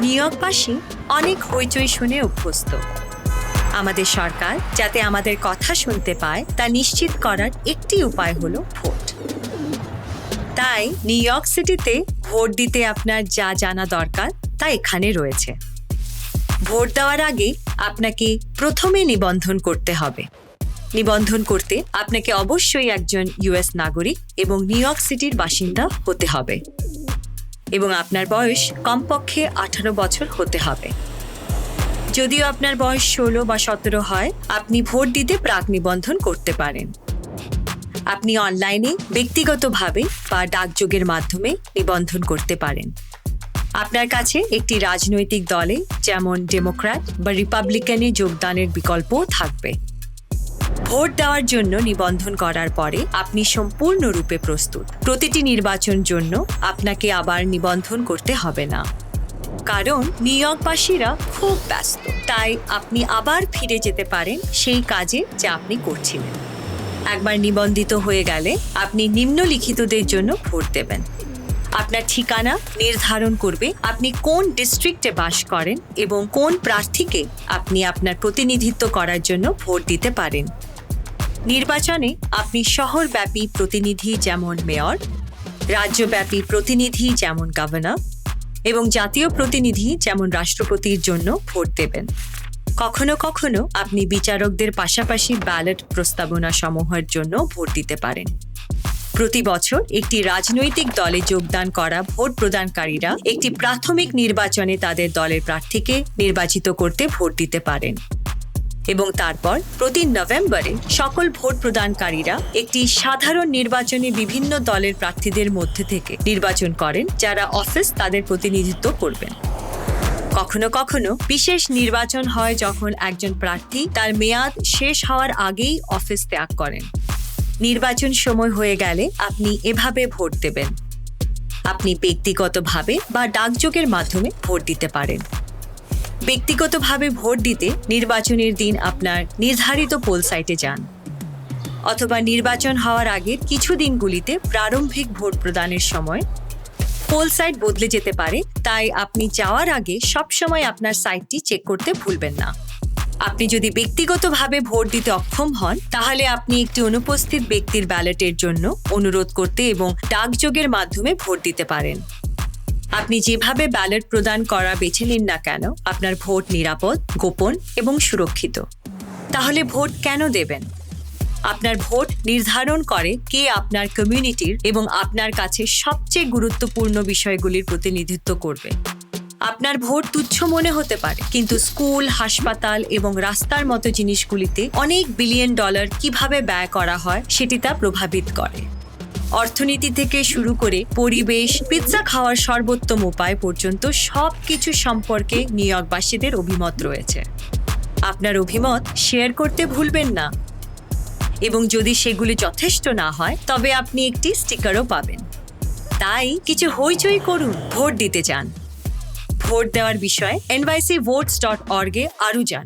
New ইয়র্কবাসী অনেক হইচই শুনে অভ্যস্ত। আমাদের সরকার যাতে আমাদের কথা শুনতে পায়, তা নিশ্চিত করার একটি উপায় হলো ভোট। তাই নিউ ইয়র্ক সিটিতে ভোট দিতে আপনার যা জানা দরকার, তা এখানে রয়েছে। ভোট দেওয়ার আগে আপনাকে প্রথমে নিবন্ধন করতে হবে। নিবন্ধন করতে আপনাকে অবশ্যই একজন ইউএস নাগরিক এবং নিউ ইয়র্ক সিটির বাসিন্দা হতে হবে। এবং আপনার বয়স কমপক্ষে আঠারো বছর হতে হবে। যদিও আপনার বয়স ষোলো বা সতেরো হয়, আপনি ভোট দিতে প্রাক নিবন্ধন করতে পারেন। আপনি অনলাইনে ব্যক্তিগতভাবে বা ডাকযোগের মাধ্যমে নিবন্ধন করতে পারেন। আপনার কাছে একটি রাজনৈতিক দলে, যেমন ডেমোক্র্যাট বা রিপাবলিকানে যোগদানের বিকল্পও থাকবে। ভোট দেওয়ার জন্য নিবন্ধন করার পরে আপনি সম্পূর্ণরূপে প্রস্তুত। প্রতিটি নির্বাচন জন্য আপনাকে আবার নিবন্ধন করতে হবে না। কারণ নিউ ইয়র্কবাসীরা খুব ব্যস্ত। তাই আপনি আবার ফিরে যেতে পারেন সেই কাজে যা আপনি করছিলেন। একবার নিবন্ধিত হয়ে গেলে আপনি নিম্নলিখিতদের জন্য ভোট দেবেন। আপনার ঠিকানা নির্ধারণ করবে আপনি কোন ডিস্ট্রিক্টে বাস করেন এবং কোন প্রার্থীকে আপনি আপনার প্রতিনিধিত্ব করার জন্য ভোট দিতে পারেন। নির্বাচনে আপনি শহরব্যাপী প্রতিনিধি যেমন মেয়র, রাজ্যব্যাপী প্রতিনিধি যেমন গভর্নর এবং জাতীয় প্রতিনিধি যেমন রাষ্ট্রপতির জন্য ভোট দেবেন। কখনো কখনো আপনি বিচারকদের পাশাপাশি ব্যালট প্রস্তাবনা সমূহের জন্য ভোট দিতে পারেন। প্রতি বছর একটি রাজনৈতিক দলে যোগদান করা ভোট প্রদানকারীরা একটি প্রাথমিক নির্বাচনে তাদের দলের প্রার্থীকে নির্বাচিত করতে ভোট দিতে পারেন। এবং তারপর প্রতি নভেম্বরে সকল ভোট প্রদানকারীরা একটি সাধারণ নির্বাচনে বিভিন্ন দলের প্রার্থীদের মধ্যে থেকে নির্বাচন করেন, যারা অফিস তাদের প্রতিনিধিত্ব করবেন। কখনো কখনো বিশেষ নির্বাচন হয় যখন একজন প্রার্থী তার মেয়াদ শেষ হওয়ার আগেই অফিস ত্যাগ করেন। নির্বাচন সময় হয়ে গেলে আপনি এভাবে ভোট দেবেন। আপনি ব্যক্তিগতভাবে বা ডাকযোগের মাধ্যমে ভোট দিতে পারেন। ব্যক্তিগতভাবে ভোট দিতে নির্বাচনের দিন আপনার নির্ধারিত পোল সাইটে যান। অথবা নির্বাচন হওয়ার আগের কিছু দিনগুলিতে প্রারম্ভিক ভোট প্রদানের সময় পোল সাইট বদলে যেতে পারে, তাই আপনি যাওয়ার আগে সবসময় আপনার সাইটটি চেক করতে ভুলবেন না। আপনি যদি ব্যক্তিগতভাবে ভোট দিতে অক্ষম হন, তাহলে আপনি একটি অনুপস্থিত ব্যক্তির ব্যালটের জন্য অনুরোধ করতে এবং ডাকযোগের মাধ্যমে ভোট দিতে পারেন। আপনি যেভাবে ব্যালট প্রদান করা বেছে নিন না কেন, আপনার ভোট নিরাপদ, গোপন এবং সুরক্ষিত। তাহলে ভোট কেন দেবেন? আপনার ভোট নির্ধারণ করে কে আপনার কমিউনিটির এবং আপনার কাছে সবচেয়ে গুরুত্বপূর্ণ বিষয়গুলির প্রতিনিধিত্ব করবে। আপনার ভোট তুচ্ছ মনে হতে পারে, কিন্তু স্কুল, হাসপাতাল এবং রাস্তার মতো জিনিসগুলিতে অনেক বিলিয়ন ডলার কীভাবে ব্যয় করা হয় সেটি তা প্রভাবিত করে। অর্থনীতি থেকে শুরু করে পরিবেশ, পিৎজা খাওয়ার সর্বোত্তম উপায় পর্যন্ত সব কিছু সম্পর্কে নিউ ইয়র্কবাসীদের অভিমত রয়েছে। আপনার অভিমত শেয়ার করতে ভুলবেন না। এবং যদি সেগুলি যথেষ্ট না হয়, তবে আপনি একটি স্টিকারও পাবেন। তাই কিছু হইচই করুন, ভোট দিতে চান। ভোট দেওয়ার বিষয়ে এনওয়াইসি ভোটস ডট অর্গে আরও যান